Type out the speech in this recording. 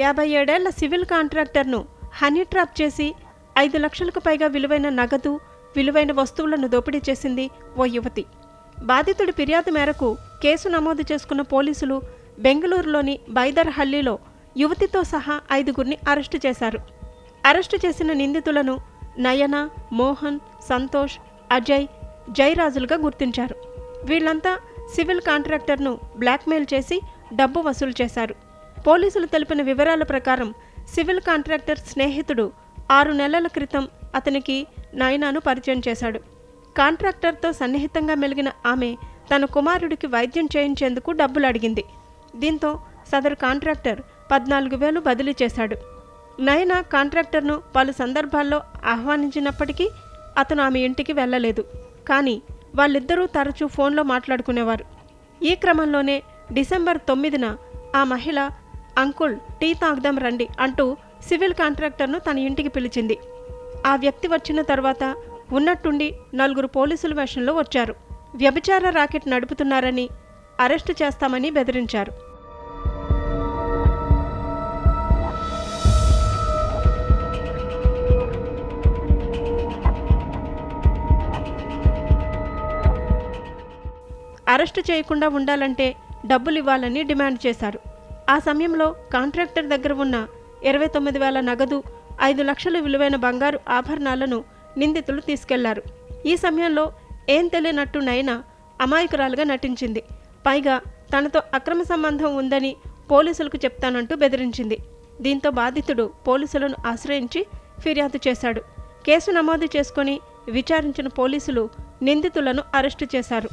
యాభై ఏడేళ్ళ civil కాంట్రాక్టర్ను honey trap చేసి ఐదు లక్షలకు పైగా విలువైన నగదు విలువైన వస్తువులను దోపిడీ చేసింది ఓ యువతి. బాధితుడి ఫిర్యాదు మేరకు కేసు నమోదు చేసుకున్న పోలీసులు బెంగళూరులోని బైదర్హల్లీలో యువతితో సహా ఐదుగురిని అరెస్టు చేశారు. అరెస్టు చేసిన నిందితులను నయన మోహన్ సంతోష్ అజయ్ జయరాజులుగా గుర్తించారు. వీళ్ళంతా సివిల్ కాంట్రాక్టర్ను బ్లాక్మెయిల్ చేసి డబ్బు వసూలు చేశారు. పోలీసులు తెలిపిన వివరాల ప్రకారం సివిల్ కాంట్రాక్టర్ స్నేహితుడు ఆరు నెలల క్రితం అతనికి నయనాను పరిచయం చేశాడు. కాంట్రాక్టర్తో సన్నిహితంగా మెలిగిన ఆమె తన కుమారుడికి వైద్యం చేయించేందుకు డబ్బులు అడిగింది. దీంతో సదరు కాంట్రాక్టర్ పద్నాలుగు వేలు బదిలీ చేశాడు. నయన కాంట్రాక్టర్ను పలు సందర్భాల్లో ఆహ్వానించినప్పటికీ అతను ఆమె ఇంటికి వెళ్ళలేదు. కానీ వాళ్ళిద్దరూ తరచూ ఫోన్లో మాట్లాడుకునేవారు. ఈ క్రమంలోనే డిసెంబర్ తొమ్మిదిన ఆ మహిళ అంకుల్ టీ తాగుదాం రండి అంటూ సివిల్ కాంట్రాక్టర్ను తన ఇంటికి పిలిచింది. ఆ వ్యక్తి వచ్చిన తర్వాత ఉన్నట్టుండి నలుగురు పోలీసుల వేషంలో వచ్చారు. వ్యభిచార రాకెట్ నడుపుతున్నారని అరెస్టు చేస్తామని బెదిరించారు. అరెస్టు చేయకుండా ఉండాలంటే డబ్బులు ఇవ్వాలని డిమాండ్ చేశారు. ఆ సమయంలో కాంట్రాక్టర్ దగ్గర ఉన్న ఇరవై తొమ్మిది వేల నగదు ఐదు లక్షల విలువైన బంగారు ఆభరణాలను నిందితులు తీసుకెళ్ళారు. ఈ సమయంలో ఏం తెలియనట్టు నైనా అమాయకురాలుగా నటించింది. పైగా తనతో అక్రమ సంబంధం ఉందని పోలీసులకు చెప్తానంటూ బెదిరించింది. దీంతో బాధితుడు పోలీసులను ఆశ్రయించి ఫిర్యాదు చేశాడు. కేసు నమోదు చేసుకొని విచారించిన పోలీసులు నిందితులను అరెస్టు చేశారు.